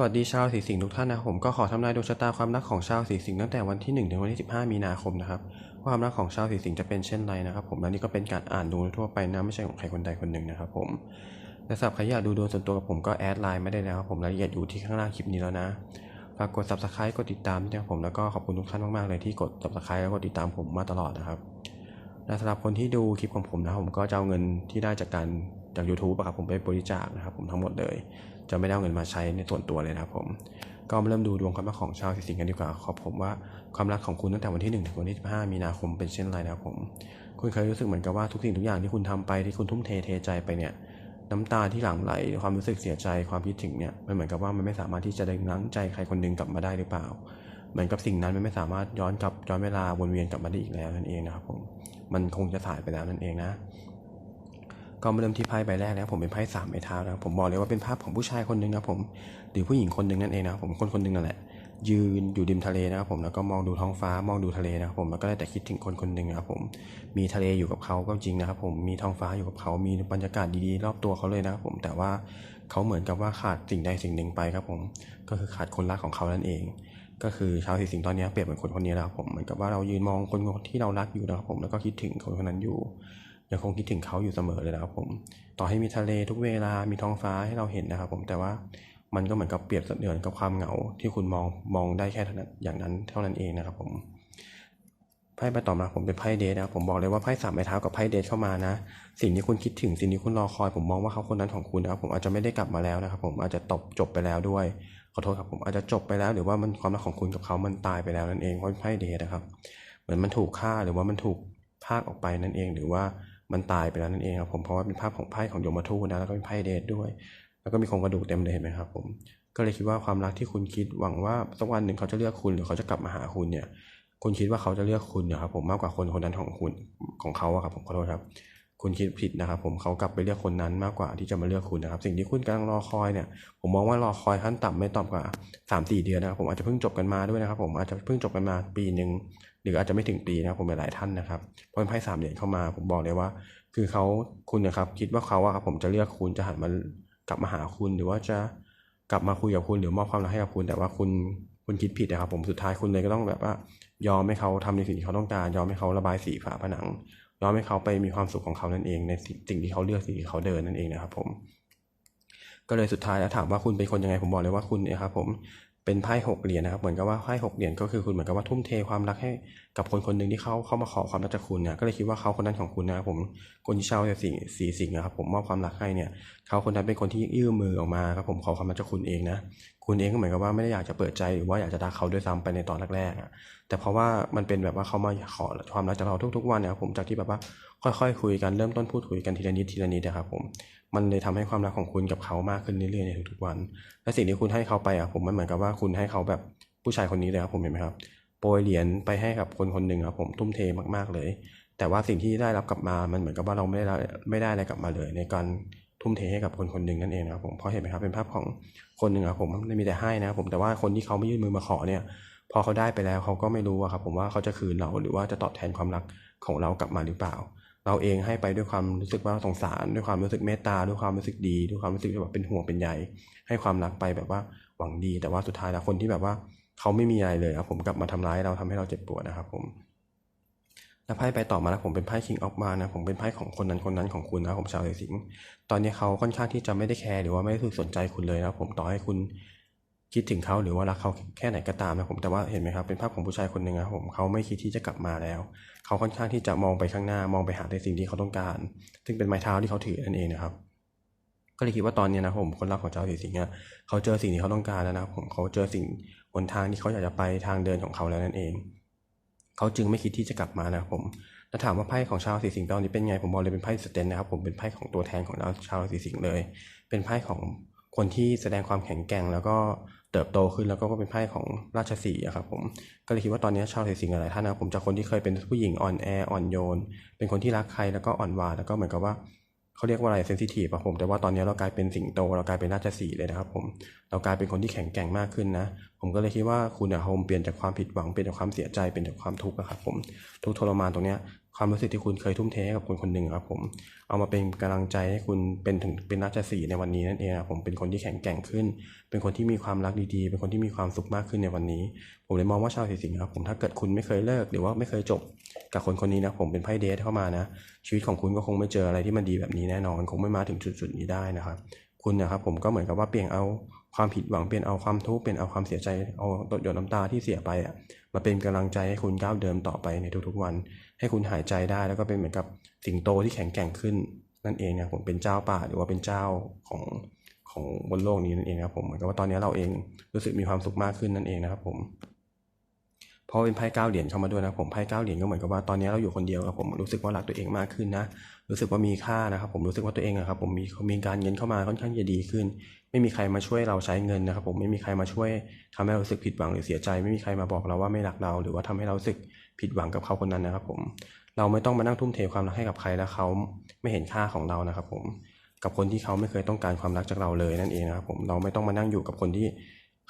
สวัสดีชาวสีสิงห์ทุกท่านนะผมก็ขอทำนายดวงชะตาความรักของชาวสีสิงห์ตั้งแต่วันที่1ถึงวันที่15 มีนาคมนะครับว่าความรักของชาวสีสิงห์จะเป็นเช่นไรนะครับ ผมและนี่ก็เป็นการอ่านดวงทั่วไปนะไม่ใช่ของใครคนใดคนหนึ่งนะครับผมและสำหรับใครอยากดูดวงส่วนตัวกับผมก็แอดไลน์ไม่ได้แล้วครับผมรายละเอียดอยู่ที่ข้างล่างคลิปนี้แล้วนะฝากกด subscribe กดติดตามด้วยนะครับผมแล้วก็ขอบคุณทุกท่านมากๆเลยที่กด subscribe แล้วก็ติดตามผมมาตลอดนะครับและสำหรับคนที่ดูคลิปของผมนะผมก็จะเอาเงินที่ได้จากการจาก YouTube ครับผมไปบริจาคนะครับผมทั้งหมดเลย จะไม่ได้เอาเงินมาใช้ในส่วนตัวเลยนะครับผม ก็มาเริ่มดูดวงความรักของชาวสิงห์กันดีกว่าขอบผมว่าความรักของคุณตั้งแต่วันที่1ถึงวันที่15มีนาคมเป็นเช่นไรนะครับผม คุณเคยรู้สึกเหมือนกับว่าทุกสิ่งทุกอย่างที่คุณทำไปที่คุณทุ่มเทเทใจไปเนี่ยน้ำตาที่หลั่งไหลความรู้สึกเสียใจความคิดถึงเนี่ยมันเหมือนกับว่ามันไม่สามารถที่จะดึงรั้งใจใครคนหนึงกลับมาได้หรือเปล่า เหมือนกับสิ่งนั้นมันไม่สามารถย้อนกลับย้อนเวลาวนเวียนกลับมาได้อีกแล้วนั่นเองนะครับผมมันคงจะสายไปแล้วนั่นเองนะ ก็มาเริ่มที่ไพ่ใบแรกนะผมเป็นไพ่สามไม้เท้านะผมบอกเลยว่าเป็นภาพของผู้ชายคนหนึ่งนะผมหรือผู้หญิงคนหนึ่งนั่นเองนะผมคนคนหนึ่งนั่นแหละยืนอยู่ริมทะเลนะครับผมแล้วก็มองดูท้องฟ้ามองดูทะเลนะครับผมแล้วก็ได้แต่คิดถึงคนคนหนึ่งนะครับผมมีทะเลอยู่กับเขาก็จริงนะครับผมมีท้องฟ้าอยู่กับเขามีบรรยากาศดีๆรอบตัวเขาเลยนะครับผมแต่ว่าเขาเหมือนกับว่าขาดสิ่งใดสิ่งหนึ่งไปครับผมก็คือขาดคนรักของเขานั่นเอง ก็คือชาวสีสิงตอนนี้เปรียบเหมือนคนคนนี้แล้วครับผมเหมือนกับว่าเรายืนมองคนที่เรารักอยู่นะครับผมแล้วก็คิดถึงคนคนนั้นอยู่ ยังคงคิดถึงเขาอยู่เสมอเลยนะครับผมต่อให้มีทะเลทุกเวลามีท้องฟ้าให้เราเห็นนะครับผมแต่ว่ามันก็เหมือนกับเปรียบเสมือนกับความเหงาที่คุณมองมองได้แค่เท่านั้นอย่างนั้นเท่านั้นเองนะครับผมไพ่ใบต่อมาผมเป็นไพ่เดทนะครับผมบอกเลยว่าไพ่สามไม้เท้ากับไพ่เดทเข้ามานะ สิ่งที่คุณคิดถึงสิ่งที่คุณรอคอยผมมองว่าเขาคนนั้นของคุณนะครับผมอาจจะไม่ได้กลับมาแล้วนะครับผมอาจจะตบจบไปแล้วด้วยขอโทษครับผมอาจจะจบไปแล้ว หรือว่ามันความรักของคุณกับเขามันตายไปแล้วนั่นเองเพราะไพ่เดทนะครับ เหมือนมันถูกฆ่าหรือว่ามันถูกพากออกไปนั่นเอง หรือว่า มันตายไปแล้วนั่นเองครับผมเพราะว่าเป็นภาพของไพ่ของโยมทูตนะแล้วก็เป็นไพ่เดทด้วย แล้วก็มีโครงกระดูกเต็มเลยเห็นไหมครับผมก็เลยคิดว่าความรักที่คุณคิดหวังว่าสักวันหนึ่งเขาจะเลือกคุณหรือเขาจะกลับมาหาคุณเนี่ย คุณคิดว่าเขาจะเลือกคุณเนี่ยครับผมมากกว่าคนคนนั้นของคุณของเขาอะครับผมขอโทษครับ คุณคิดผิดนะครับผมเขากลับไปเลือกคนนั้นมากกว่าที่จะมาเลือกคุณนะครับ สิ่งที่คุณกำลังรอคอยเนี่ย ผมมองว่ารอคอยขั้นต่ำไม่ต่ำกว่าสามสี่เดือนนะครับผมอาจจะเพิ่งจบกันมาด้วยนะครับ ผมอาจจะเพิ่งจบกันมาปีหนึ่ง รืออาจจะไม่ถึงปีนะครับผมหลายท่านนะครับเพราะเป็นไพ่สามเหรียญเข้ามาผมบอกเลยว่า คือเขาคุณนะครับคิดว่าเขาอะครับผมจะเลือกคุณจะหันมากลับมาหาคุณหรือว่าจะกลับมาคุยกับคุณหรือมอบความรักให้กับคุณ แต่ว่าคุณคุณคิดผิดนะครับผมสุดท้ายคุณเลยก็ต้องแบบว่ายอมให้เขาทำในสิ่งที่เขาต้องการ ยอมให้เขาระบายสีฝาผนัง ยอมให้เขาไปมีความสุขของเขานั่นเอง ในสิ่งที่เขาเลือกสิ่งที่เขาเดินนั่นเองนะครับผมก็เลยสุดท้ายแล้วถามว่าคุณเป็นคนยังไงผมบอกเลยว่าคุณเนี่ยครับผม เป็นไพ่หกเหรียญนะครับเหมือนกับว่าไพ่หกเหรียญก็คือคุณเหมือนกับว่าทุ่มเทความรักให้กับคนคนหนึ่งที่เขาเข้ามาขอความรักจากคุณเนี่ยก็เลยคิดว่าเขาคนนั้นของคุณนะครับผมคนที่เช่าสีสีสิงนะครับผมมอบความรักให้เนี่ยเขาคนนั้นเป็นคนที่ยื่นมือออกมาครับผมขอความรักจากคุณเองนะคุณเองก็เหมือนกับว่าไม่ได้อยากจะเปิดใจหรือว่าอยากจะรักเขาด้วยซ้ำไปในตอนแรกๆอะแต่เพราะว่ามันเป็นแบบว่าเขามาขอความรักจากเราทุก ๆ วันเนี่ยครับผมจากที่แบบว่าค่อยๆ คุยกันเริ่มต้นพูดคุยกันทีละนิดทีละนิดนะครับผม มันเลยทำให้ความรักของคุณกับเขามากขึ้นเรื่อยๆในทุกๆวัน และสิ่งที่คุณให้เขาไปอะผมมันเหมือนกับว่าคุณให้เขาแบบผู้ชายคนนี้เลยครับผมเห็นไหมครับโปรยเหรียญไปให้กับคนคนหนึ่งครับผมทุ่มเทมากๆเลย แต่ว่าสิ่งที่ได้รับกลับมามันเหมือนกับว่าเราไม่ได้ไม่ได้อะไรกลับมาเลย ในการทุ่มเทให้กับคนคนหนึ่งนั่นเองนะครับผมเพราะเห็นไหมครับเป็นภาพของคนหนึ่งครับผมไม่มีแต่ให้นะครับผมแต่ว่าคนที่เขาไม่ยื่นมือมาขอเนี่ย พอเขาได้ไปแล้วเขาก็ไม่รู้อะครับผมว่าเขาจะคืนเราหรือว่าจะตอบแทนความรักของเรากลับมาหรือเปล่า เราเองให้ไปด้วยความรู้สึกว่าสงสาร ด้วยความรู้สึกเมตตาด้วยความรู้สึกดี ด้วยความรู้สึกแบบเป็นห่วงเป็นใยให้ความรักไปแบบว่าหวังดี แต่ว่าสุดท้ายแล้วคนที่แบบว่าเขาไม่มีอะไรเลยครับผมกลับมาทำร้ายเราทำให้เราเจ็บปวดนะครับ ผมแล้วไพ่ไปต่อมาแล้วผมเป็นไพ่คิงออฟมานะผมเป็นไพ่ของคนนั้นคนนั้นของคุณนะผมชาวราศีสิงห์ตอนนี้เขาค่อนข้างที่จะไม่ได้แคร์หรือว่าไม่ได้สนใจคุณเลยนะผมต่อให้คุณคิดถึงเขาหรือว่ารักเขาแค่ไหนก็ตามนะผมแต่ว่าเห็นไหมครับเป็นภาพของผู้ชายคนหนึ่งนะผมเขาไม่คิดที่จะกลับมาแล้ว เขาค่อนข้างที่จะมองไปข้างหน้ามองไปหาในสิ่งที่เขาต้องการ ซึ่งเป็นไม้เท้าที่เขาถือนั่นเองนะครับ ก็เลยคิดว่าตอนนี้นะผมคนรักของเจ้าสีสิงห์เนี่ยเขาเจอสิ่งที่เขาต้องการแล้วนะผมเขาเจอสิ่งหนทางที่เขาอยากจะไปทางเดินของเขาแล้วนั่นเอง เขาจึงไม่คิดที่จะกลับมานะครับผมแล้วถามว่าไพ่ของชาวสีสิงห์ตอนนี้เป็นไงผมบอกเลยเป็นไพ่สเตนนะครับผมเป็นไพ่ของตัวแทนของชาวสีสิงห์เลย เป็นไพ่ของ คนที่แสดงความแข็งแกร่ง แล้วก็เติบโตขึ้นแล้วก็เป็นไพ่ของราชสีอะครับผมก็เลยคิดว่าตอนนี้ชาวสีสิงห์หลายท่านนะผมจากคนที่เคยเป็นผู้หญิงอ่อนแออ่อนโยน เป็นคนที่รักใครแล้วก็อ่อนหวานแล้วก็เหมือนกับว่าเขาเรียกว่าอะไรเซนซิทีฟอะผมแต่ว่าตอนนี้เรากลายเป็นสิงโต เรากลายเป็นราชสีเลยนะครับผมเรากลายเป็นคนที่แข็งแกร่งมากขึ้นนะ ผมก็เลยคิดว่าคุณอะโฮมเปลี่ยนจากความผิดหวังเปลี่ยนจากความเสียใจเป็นจากความทุกข์อะครับผมทุกทรมานตรงเนี้ย ความรู้สึกที่คุณเคยทุ่มเทให้กับคนคนหนึ่งครับผมเอามาเป็นกำลังใจให้คุณเป็นถึงเป็นราชสีในวันนี้นั่นเองครับผมเป็นคนที่แข็งแกร่งขึ้น เป็นคนที่มีความรักดีๆ เป็นคนที่มีความสุขมากขึ้นในวันนี้ ผมเลยมองว่าชาวสีสิงห์ครับผมถ้าเกิดคุณไม่เคยเลิกหรือว่าไม่เคยจบกับคนคนนี้นะผมเป็นไพ่เดทเข้ามานะ ชีวิตของคุณก็คงไม่เจออะไรที่มันดีแบบนี้แน่นอนคงไม่มาถึงจุดๆนี้ได้นะครับ คุณนะครับผมก็เหมือนกับว่าเปลี่ยนเอา ความผิดหวังเปลี่ยนเอาความทุกข์เปลี่ยนเอาความเสียใจเอาตดหยดน้ำตาที่เสียไปอะมาเป็นกำลังใจให้คุณก้าวเดินต่อไปในทุกๆวัน ให้คุณหายใจได้แล้วก็เป็นเหมือนกับสิงโตที่แข็งแกร่งขึ้นนั่นเองนะผมเป็นเจ้าป่าหรือว่าเป็นเจ้าของของบนโลกนี้นั่นเองนะครับผมเหมือนกับว่าตอนนี้เราเองรู้สึกมีความสุขมากขึ้นนั่นเองนะครับผม พราะเป็นไพ่เก้าเหรียญเข้ามาด้วยนะผมไพ่เก้าเหรียญก็เหมือนกับว่าตอนนี้เราอยู่คนเดียวครับผมรู้สึกว่ารักตัวเองมากขึ้นนะรู้สึกว่ามีค่านะครับผมรู้สึกว่าตัวเองอะครับผมมีมีการเงินเข้ามาค่อนข้างจะดีขึ้น ไม่มีใครมาช่วยเราใช้เงินนะครับผมไม่มีใครมาช่วยทำให้เรารู้สึกผิดหวังหรือเสียใจ ไม่มีใครมาบอกเราว่าไม่รักเรา หรือว่าทำให้เรารู้สึกผิดหวังกับเขาคนนั้นนะครับผมเราไม่ต้องมานั่งทุ่มเทความรักให้กับใครแล้วเขาไม่เห็นค่าของเรานะครับผมกับคนที่เขาไม่เคยต้องการความรักจากเราเลยนั่นเองนะครับผมเราไม่ต้องมานั่งอยู่กับคนที่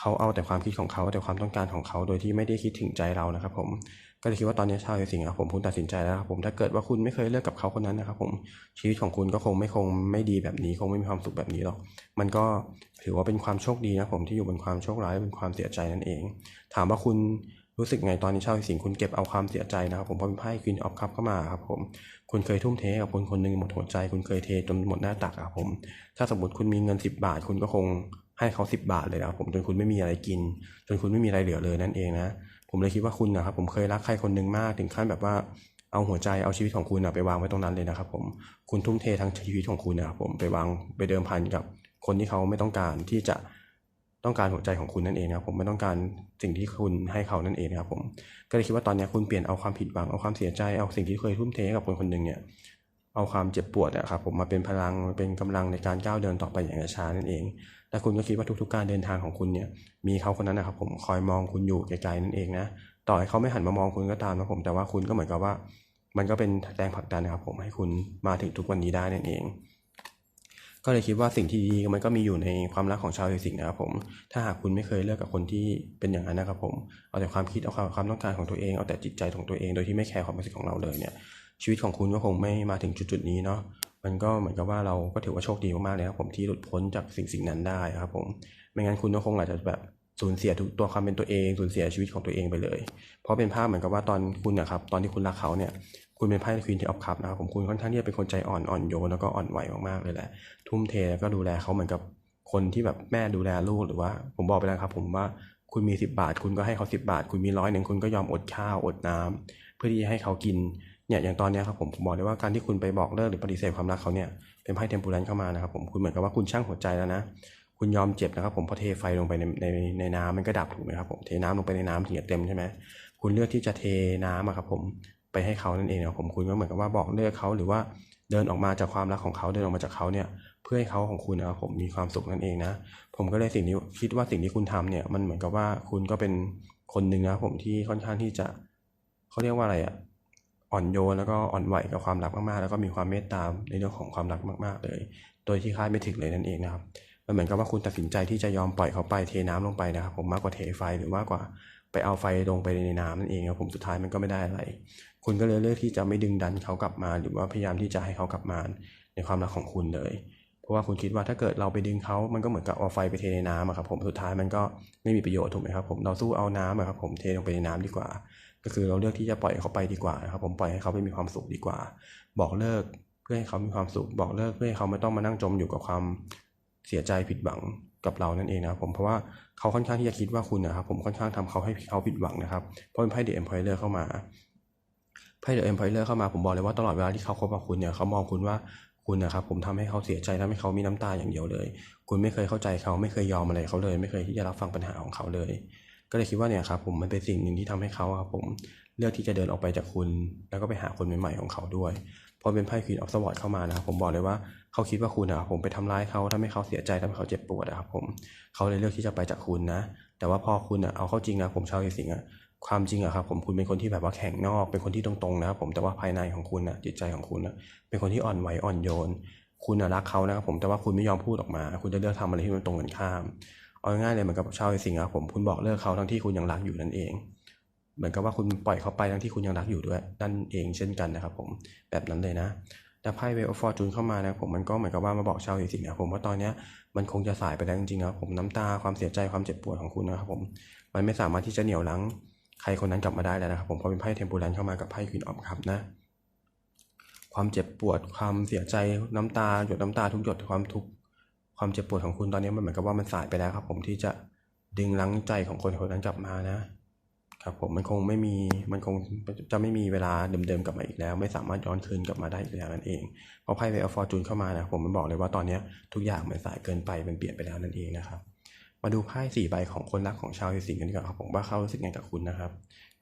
เขาเอาแต่ความคิดของเขาแต่ความต้องการของเขาโดยที่ไม่ได้คิดถึงใจเรานะครับ ผมก็เลยคิดว่าตอนนี้ชาวสิงห์ครับผมคุณตัดสินใจแล้วครับผมถ้าเกิดว่าคุณไม่เคยเลิกกับเขาคนนั้นนะครับ ผมชีวิตของคุณก็คงไม่คงไม่ดีแบบนี้ คงไม่มีความสุขแบบนี้หรอกมันก็ถือว่าเป็นความโชคดีนะผมที่อยู่บนความโชคร้ายเป็นความเสียใจนั่นเอง ถามว่าคุณรู้สึกไงตอนนี้ชาวสิงห์คุณเก็บเอาความเสียใจนะครับผมเพราะเป็นไพ่ควีนออฟคัพเข้ามาครับผมคุณเคยทุ่มเทกับคนคนหนึ่งหมดหัวใจ คุณเคยเทจนหมดหน้าตักครับผม ถ้าสมมติคุณมีเงิน 10 บาท คุณก็คง ให้เขา10บบาทเลยนะครับผมจนคุณไม่มีอะไรกิน จนคุณไม่มีอะไรเหลือเลยนั่นเองนะผมเลยคิดว่าคุณนะครับผมเคยรักใครคนหนึ่งมากถึงขั้นแบบว่าเอาหัวใจเอาชีวิตของคุณนะไปวางไว้ตรงนั้นเลยนะครับผมคุณทุ่มเททั้งชีวิตของคุณนะครับผมไปวางไปเดิมพันกับคนที่เขาไม่ต้องการที่จะต้องการหัวใจของคุณนั่นเองนะครับผมไม่ต้องการสิ่งที่คุณให้เขานั่นเองนะครับผมก็เลยคิดว่าตอนนี้คุณเปลี่ยนเอาความผิดหวังเอาความเสียใจเอาสิ่งที่เคยทุ่มเทให้กับคนคนหนึ่งเนี่ยเอาความเจ็บปวดนะครับผมมาเป็นพลังเป็นกำลังในการก้าวเดินต่อไปอย่างช้านั่นเอง และคุณก็คิดว่าทุกๆ การเดินทางของคุณเนี่ย มีเขาคนนั้นนะครับ ผมคอยมองคุณอยู่ไกลๆนั่นเองนะ ต่อให้เขาไม่หันมามองคุณก็ตามนะผม แต่ว่าคุณก็เหมือนกับว่า มันก็เป็นแรงผลักดันนะครับ ผมให้คุณมาถึงทุกวันนี้ได้นั่นเอง ก็เลยคิดว่าสิ่งที่ดีมันก็มีอยู่ในความรักของชาวสิงห์นะครับผม ถ้าหากคุณไม่เคยเลิกกับคนที่เป็นอย่างนั้นนะครับผม เอาแต่ความคิดเอาความความต้องการของตัวเอง เอาแต่จิตใจของตัวเอง โดยที่ไม่แคร์ความรู้สึกของเราเลยเนี่ยชีวิตของคุณก็คงไม่มาถึงจุดๆนี้เนาะ มันก็เหมือนกับว่าเราก็ถือว่าโชคดีมากๆเลยครับผมที่หลุดพ้นจากสิ่งสิ่งนั้นได้ครับผมไม่งั้นคุณก็คงอาจจะแบบสูญเสียทุกตัวความเป็นตัวเองสูญเสียชีวิตของตัวเองไปเลย เพราะเป็นภาพเหมือนกับว่าตอนคุณนะครับตอนที่คุณรักเขาเนี่ยคุณเป็นไพ่ควีนที่ออฟคัพนะครับผมคุณค่อนข้างที่จะเป็นคนใจอ่อนอ่อนโยนแล้วก็อ่อนไหวมากๆเลยแหละ ทุ่มเทแล้วก็ดูแลเขาเหมือนกับคนที่แบบแม่ดูแลลูกหรือว่า ผมบอกไปแล้วครับ ผมว่าคุณมี 10 บาท คุณก็ให้เขา 10 บาท คุณมีร้อยหนึ่งคุณก็ยอมอดข้าวอดน้ำเพื่อที่จะให้เขากิน เนี่ยอย่างตอนเนี้ยครับผมผมบอกเลยว่าการที่คุณไปบอกเลิกหรือปฏิเสธความรักเขาเนี่ยเป็นไพ่เทมปูรันเข้ามานะครับผมคุณเหมือนกับว่าคุณช่างหัวใจแล้วนะคุณยอมเจ็บนะครับผมพอเทไฟลงไปในในในน้ำมันก็ดับถูกไหมครับผมเทน้ำลงไปในน้ำถึงจะเต็มใช่ไหมคุณเลือกที่จะเทน้ำอะครับผมไปให้เขานั่นเองนะผมคุณก็เหมือนกับว่าบอกเลิกเขาหรือว่าเดินออกมาจากความรักของเขาเดินออกมาจากเขาเนี่ยเพื่อให้เขาของคุณนะครับผมมีความสุขนั่นเองนะผมก็เลยสิ่งนี้คิดว่าสิ่งที่คุณทำเนี่ยมันเหมือนกับว่าคุณก็เป็นคนหนึ่งนะผมที่ค่อนข้างที่จะเขาเรียกว่าอะไรอะ อ่อนโยนแล้วก็อ่อนไหวกับความรักมากๆ แล้วก็มีความเมตตาในเรื่องของความรักมาก ๆ เลย โดยที่คาดไม่ถึงเลยนั่นเองนะครับมันเหมือนกับว่าคุณตัดสินใจที่จะยอมปล่อยเขาไปเทน้ำลงไปนะครับผมมากกว่าเทไฟหรือมากกว่าไปเอาไฟลงไปในน้ำนั่นเองครับผมสุดท้ายมันก็ไม่ได้อะไร คุณก็เลยเลือกที่จะไม่ดึงดันเขากลับมา หรือว่าพยายามที่จะให้เขากลับมาในความรักของคุณเลย ราะว่าคุณคิดว่าถ้าเกิดเราไปดึงเขามันก็เหมือนกับเอาไฟไปเทในน้ำครับผมสุดท้ายมันก็ไม่มีประโยชน์ถูกไหมครับผมเราสู้เอาน้ำอะครับผมเทลงไปในน้ำดีกว่า ก็คือเราเลือกที่จะปล่อยเขาไปดีกว่านะครับผมปล่อยให้เขาไปมีความสุขดีกว่า บอกเลิกเพื่อให้เขามีความสุข บอกเลิกเพื่อให้เขาไม่ต้องมานั่งจมอยู่กับความเสียใจผิดหวังกับเรานั่นเองนะครับผมเพราะว่าเขาค่อนข้างที่จะคิดว่าคุณนะครับผมค่อนข้างทำเขาให้เขาผิดหวังนะครับเพราะเป็นไพ่เดอะเอ็มพอยเลอร์เข้ามาไพ่เดอะเอ็มพอยเลอร์เข้ามาผมบอกเลยว่าตลอดเวลาที่เขาคบกับคุณเนี่ยเขามองคุณว่า คุณนะครับ ผมทำให้เขาเสียใจทำให้เขามีน้ำตาอย่างเดียวเลย คุณไม่เคยเข้าใจเขาไม่เคยยอมอะไรเขาเลย ไม่เคยที่จะรับฟังปัญหาของเขาเลย ก็เลยคิดว่าเนี่ยครับผมมันเป็นสิ่งหนึ่งที่ทำให้เขาครับผมเลือกที่จะเดินออกไปจากคุณ แล้วก็ไปหาคนใหม่ๆของเขาด้วยพอเป็นไพ่ควีนออฟสวอตเข้ามานะครับผมบอกเลยว่าเขาคิดว่าคุณนะครับผมไปทำร้ายเขาทำให้เขาเสียใจทำให้เขาเจ็บปวดนะครับผมเขาเลยเลือกที่จะไปจากคุณนะ แต่ว่าพอคุณอะเอาเข้าจริงนะผมชาวเอสิงอะ ความจริงอะครับผมคุณเป็นคนที่แบบว่าแข็งนอก เป็นคนที่ตรงๆนะครับผมแต่ว่าภายในของคุณอะจิตใจของคุณอะเป็นคนที่อ่อนไหวอ่อนโยน คุณอะรักเขานะครับผมแต่ว่าคุณไม่ยอมพูดออกมา คุณจะเลือกทำอะไรที่มันตรงกันข้ามเอาง่ายๆเลยเหมือนกับชาวเอสิงครับผมคุณบอกเลิกเขาทั้งที่คุณยังรักอยู่นั่นเอง เหมือนกับว่าคุณปล่อยเขาไปทั้งที่คุณยังรักอยู่ด้วยนั่นเองเช่นกันนะครับผมแบบนั้นเลยนะแต่ไพ่เวลฟอร์จูนเข้ามานะผมมันก็เหมือนกับว่ามาบอกชาวราสิงห์นะผมว่าตอนนี้มันคงจะสายไปแล้วจริงๆนะครับผมน้ำตาความเสียใจความเจ็บปวดของคุณนะครับผมมันไม่สามารถที่จะเหนี่ยวรั้ง ใครคนนั้นกลับมาได้แล้วนะครับผมเพราะเป็นไพ่เทมปูแลนเข้ามากับไพ่ควีนออฟครับนะ ความเจ็บปวดความเสียใจน้ำตาหยดน้ำตาทุกหยดความทุกข์ความเจ็บปวดของคุณตอนนี้มันเหมือนกับว่ามันสายไปแล้วครับ ผมที่จะดึงรั้งใจของคนคนนั้นกลับมานะครับผมมันคงไม่มีมันคงจะไม่มีเวลาเดิมๆกลับมาอีกแล้ว ไม่สามารถย้อนคืนกลับมาได้อีกแล้วนั่นเองเพราะไพ่เวลฟอร์จูนเข้ามานะผมมันบอกเลยว่าตอนนี้ทุกอย่างมันสายเกินไปมันเปลี่ยนไปแล้วนั่นเองนะครับ มาดูไพ่สี่ใบของคนรักของชาวราศีสิงห์กันดีกว่าครับผมว่าเขารู้สึกไงกับคุณนะครับ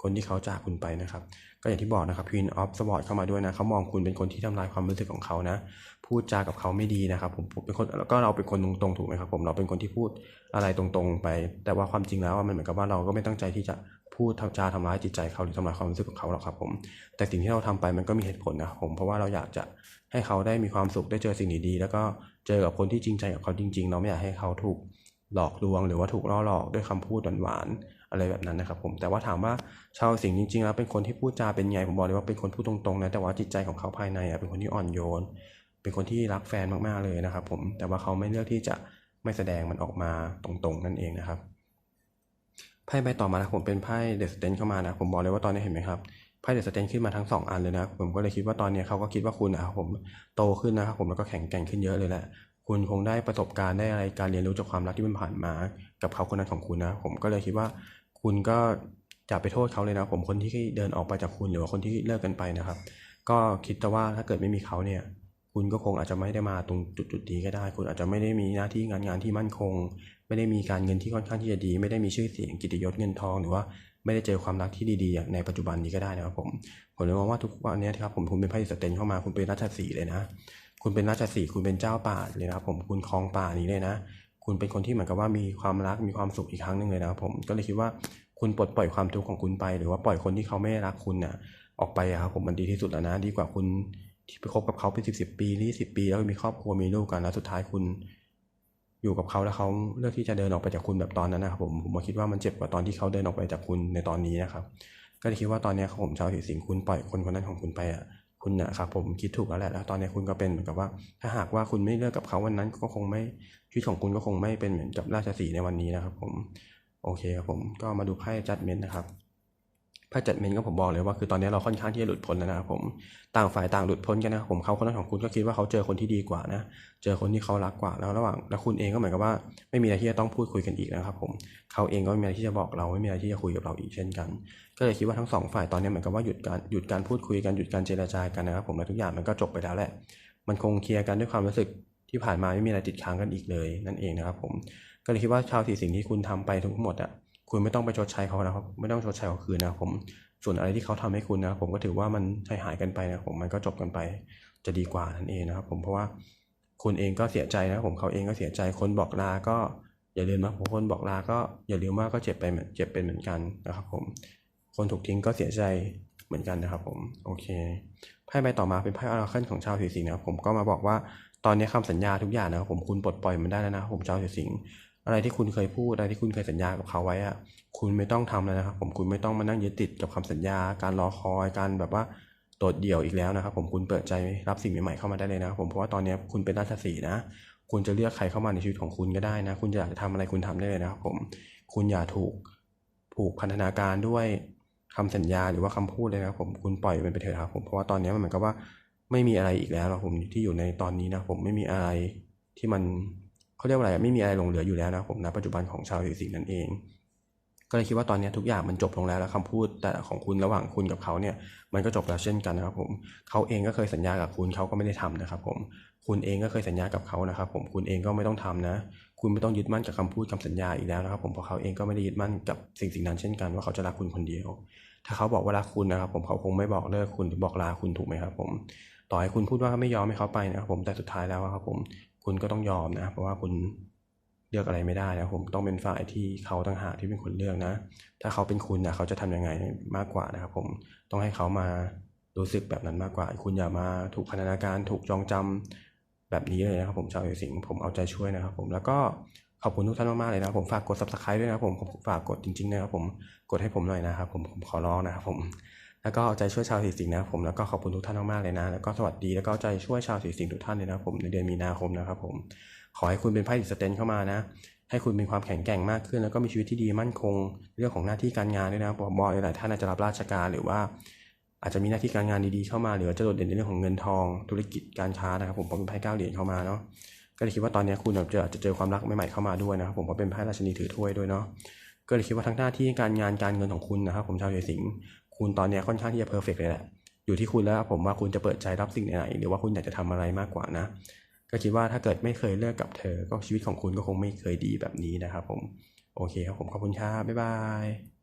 คนที่เขาจากคุณไปนะครับ ก็อย่างที่บอกนะครับ Queen of s w o r d เข้ามาด้วยนะเขามองคุณเป็นคนที่ทำลายความรู้สึกของเขานะ พูดจากับเขาไม่ดีนะครับผมผมเป็นคนแล้วก็เราเป็นคนตรงๆถูกไหมครับ ผมเราเป็นคนที่พูดอะไรตรงๆไป แต่ว่าความจริงแล้วมันเหมือนกับว่าเราก็ไม่ตั้งใจที่จะพูดทำจาทำร้ายจิตใจเขาหรือทำลายความรู้สึกของเขาหรอกครับ ผม แต่สิ่งที่เราทำไปมันก็มีเหตุผลนะผมเพราะว่าเราอยากจะให้เขาได้มีความสุขได้เจอสิ่งดีๆแล้วก็เจอกับคนที่จริงใจกับเขาจริง ๆ เราไม่อยากให้เขาถูก หลอกลวงหรือว่าถูกล่อหลอกด้วยคำพูดหวานๆอะไรแบบนั้นนะครับผมแต่ว่าถามว่าชาวสิงห์จริงๆแล้วเป็นคนที่พูดจาเป็นไงผมบอกเลยว่าเป็นคนพูดตรงๆนะแต่ว่าจิตใจของเขาภายในอะเป็นคนที่อ่อนโยน เป็นคนที่รักแฟนมากๆเลยนะครับผมแต่ว่าเขาไม่เลือกที่จะไม่แสดงมันออกมาตรงๆ นั่นเองนะครับไพ่ใบต่อมานะผมเป็นไพ่เดอะสเตนเข้ามานะผมบอกเลยว่าตอนนี้เห็นไหมครับไพ่เดอะสเตนขึ้นมาทั้งสองอันเลยนะผมก็เลยคิดว่าตอนนี้เขาก็คิดว่าคุณนะครับผมโตขึ้นนะครับผมแล้วก็แข็งแกร่งขึ้นเยอะเลยแหละ คุณคงได้ประสบการณ์ได้อะไรการเรียนรู้จากความรักที่มันผ่านมา กับเขาคนนั้นของคุณนะ ผมก็เลยคิดว่า คุณก็อย่าไปโทษเขาเลยนะ ผมคนที่เดินออกไปจากคุณหรือว่าคนที่เลิกกันไปนะครับ ก็คิดแต่ว่าถ้าเกิดไม่มีเขาเนี่ย คุณก็คงอาจจะไม่ได้มาตรงจุดจุดๆนี้ก็ได้ คุณอาจจะไม่ได้มีหน้าที่งานงานที่มั่นคง ไม่ได้มีการเงินที่ค่อนข้างที่จะดี ไม่ได้มีชื่อเสียงกิตยศเงินทองหรือว่าไม่ได้เจอความรักที่ดีๆอย่างในปัจจุบันนี้ก็ได้นะครับผมผมเลยมองว่าทุกวันนี้ครับผมคุณเป็นไพ่สเตนเข้ามาคุณเป็นราชสีเลยนะ คุณเป็นราชสีคุณเป็นเจ้าป่าเลยนะครับผมคุณครองป่านี้เลยนะ คุณเป็นคนที่เหมือนกับว่ามีความรักมีความสุขอีกครั้งหนึ่งเลยนะครับผมก็เลยคิดว่าคุณปลดปล่อยความทุกข์ของคุณไป หรือว่าปล่อยคนที่เขาไม่รักคุณน่ะออกไปอะครับผมมันดีที่สุดแล้วนะ ดีกว่าคุณที่ไปคบกับเขาเป็นสิบสิบปียี่สิบปี แล้วมีครอบครัวมีลูกกันแล้วสุดท้ายคุณ อยู่กับเขาแล้วเขาเลือกที่จะเดินออกไปจากคุณแบบตอนนั้นนะครับผมผมคิดว่ามันเจ็บกว่าตอนที่เขาเดินออกไปจากคุณในตอนนี้นะครับ ก็เลยคิดว่าตอนนี้ผมชาวสีสิงคุณปล่อยคนคนนั้นของคุณไปอะ คุณนะครับผมคิดถูกแล้วแหละแล้วตอนนี้คุณก็เป็นเหมือนกับว่า ถ้าหากว่าคุณไม่เลิกกับเขาวันนั้นก็คงไม่ชีวิตของคุณก็คงไม่เป็นเหมือนกับราชสีในวันนี้นะครับ ผมโอเคครับผมก็มาดูไพ่จัดเม้นนะครับ ไพ่จัดเมนก็ผมบอกเลยว่าคือตอนนี้เราค่อนข้างที่จะหลุดพ้นแล้วนะครับผมต่างฝ่ายต่างหลุดพ้นกันนะผมเขาคนนั้นของคุณก็คิดว่าเขาเจอคนที่ดีกว่านะ เจอคนที่เขารักกว่าแล้วระหว่างแล้วคุณเองก็เหมือนกับว่า ไม่มีอะไรที่จะต้องพูดคุยกันอีกนะครับ ผมเขาเองก็ไม่มีอะไรที่จะบอกเราไม่มีอะไรที่จะคุยกับเราอีกเช่นกัน ก็เลยคิดว่าทั้งสองฝ่ายตอนนี้เหมือนกับว่าหยุดการหยุดการพูดคุยกันหยุดการเจรจากันนะครับ ผมและทุกอย่างมันก็จบไปแล้วแหละ มันคงเคลียร์กันด้วยความรู้สึกที่ผ่านมาไม่มีอะไรติดค้างกันอีกเลย นั่นเองนะครับ ผมก็เลยคิดว่าชาวสีสิ่งที่คุณทำไปทั้งหมดอะ คุณไม่ต้องไปชดใช้เขานะครับ ไม่ต้องชดใช้เขาคืนนะผม ส่วนอะไรที่เขาทำให้คุณนะ ผมก็ถือว่ามันหายหายกันไปนะผมมันก็จบกันไปจะดีกว่านั่นเองนะครับ ผมเพราะว่าคุณเองก็เสียใจนะผมเขาเองก็เสียใจคนบอกลาก็อย่าลืมนะผมคนบอกลาก็อย่าลืมว่าก็เจ็บไปเจ็บเป็นเหมือนกันนะครับ ผม คนถูกทิ้งก็เสียใจเหมือนกันนะครับ ผมโอเคไพ่ใบต่อมาเป็นไพ่อราเคิลของชาวสีสิงห์นะครับผมก็มาบอกว่าตอนนี้คำสัญญาทุกอย่างนะครับผมคุณปลดปล่อยมันได้แล้วนะผมชาวสีสิงห์ อะไรที่คุณเคยพูดอะไรที่คุณเคยสัญญากับเขาไว้อะคุณไม่ต้องทำแล้วนะครับผมคุณไม่ต้องมานั่งยึดติดกับคำสัญญา การรอคอยการแบบว่าโดดเดี่ยวอีกแล้วนะครับ ผมคุณเปิดใจรับสิ่งใหม่ๆเข้ามาได้เลยนะครับผมเพราะว่าตอนนี้คุณเป็นราชสีนะ คุณจะเลือกใครเข้ามาในชีวิตของคุณก็ได้นะ คุณอยากจะทำอะไรคุณทำได้เลยนะครับผมคุณอย่าถูกผูกพันธนาการด้วยคำสัญญาหรือว่าคำพูดเลยนะครับผมคุณปล่อยมันไปเถอะครับผมเพราะว่าตอนนี้มันเหมือนกับว่าไม่มีอะไรอีกแล้วนะผมที่อยู่ในตอนนี้นะผมไม่มีอะไรที่มัน เขาเรียกว่าอะไรไม่มีอะไรหลงเหลืออยู่แล้วนะผมณปัจจุบันของชาวสีสิงนั่นเอง ก็เลยคิดว่าตอนนี้ทุกอย่างมันจบลงแล้วแล้วคำพูดแต่ของคุณระหว่างคุณกับเขาเนี่ยมันก็จบแล้วเช่นกันนะครับผมเขาเองก็เคยสัญญากับคุณเขาก็ไม่ได้ทำนะครับผมคุณเองก็เคยสัญญากับเขานะครับผมคุณเองก็ไม่ต้องทำนะ คุณไม่ต้องยึดมั่นกับคำพูดคำสัญญาอีกแล้วนะครับผมเพราะเขาเองก็ไม่ได้ยึดมั่นกับสิ่งสิ่งนั้นเช่นกันว่าเขาจะรักคุณคนเดียว ถ้าเขาบอกว่ารักคุณนะครับ ผมเขาคงไม่บอกเลิกคุณหรือบอกลาคุณถูกไหมครับผมต่อให้คุณพูดว่าไม่ยอมให้เขาไปนะครับผมแต่สุดท้ายแล้วครับผม คุณก็ต้องยอมนะ เพราะว่าคุณเลือกอะไรไม่ได้นะผมต้องเป็นฝ่ายที่เขาต่างหากที่เป็นคนเลือกนะ ถ้าเขาเป็นคุณนะเขาจะทำยังไงมากกว่านะครับ ผมต้องให้เขามารู้สึกแบบนั้นมากกว่า คุณอย่ามาถูกพันธนาการถูกจองจำแบบนี้เลยนะครับ ผมชาวเอสิงห์ผมเอาใจช่วยนะครับ ผมแล้วก็ขอบคุณทุกท่านมากๆเลยนะครับผมฝากกด subscribe ด้วยนะครับผมผมฝากกดจริงๆนะครับผมกดให้ผมหน่อยนะครับผมผมขอร้องนะครับผม แล้วก็เอาใจช่วยชาวสีสิงห์นะครับผมแล้วก็ขอบคุณทุกท่านมากๆเลยนะ แล้วก็สวัสดีแล้วก็ใจช่วยชาวสีสิงห์ทุกท่านเลยนะครับผมในเดือนมีนาคมนะครับผมขอให้คุณเป็นไพ่ดิสเตนเข้ามานะ ให้คุณมีความแข็งแกร่งมากขึ้น แล้วก็มีชีวิตที่ดีมั่นคง เรื่องของหน้าที่การงานด้วยนะบผมบอกเลยหลายท่านอาจจะรับราชการหรือว่า อาจจะมีหน้าที่การงานดีๆเข้ามาหรือว่าจะโดดเด่นในเรื่องของเงินทอง ธุรกิจการค้านะครับผมเพราะเป็นไพ่เก้าเหรียญเข้ามาเนาะก็เลยคิดว่าตอนนี้คุณอาจจะอาจจะเจอความรักใหม่ๆเข้ามาด้วยนะครับผมเพราะเป็นไพ่ราชินีถือถ้วยด้วยเนาะก็เลยคิดว่าทั้งหน้าที่การงานการเงินของคุณนะครับผมชาวราศีสิง คุณตอนนี้ค่อนข้างที่จะเพอร์เฟกเลยแหละอยู่ที่คุณแล้วผมว่าคุณจะเปิดใจรับสิ่งไหนหรือว่าคุณอยากจะทำอะไรมากกว่านะ ก็คิดว่าถ้าเกิดไม่เคยเลิกกับเธอ ก็ชีวิตของคุณก็คงไม่เคยดีแบบนี้นะครับผม โอเคครับผมขอบคุณครับบ๊ายบาย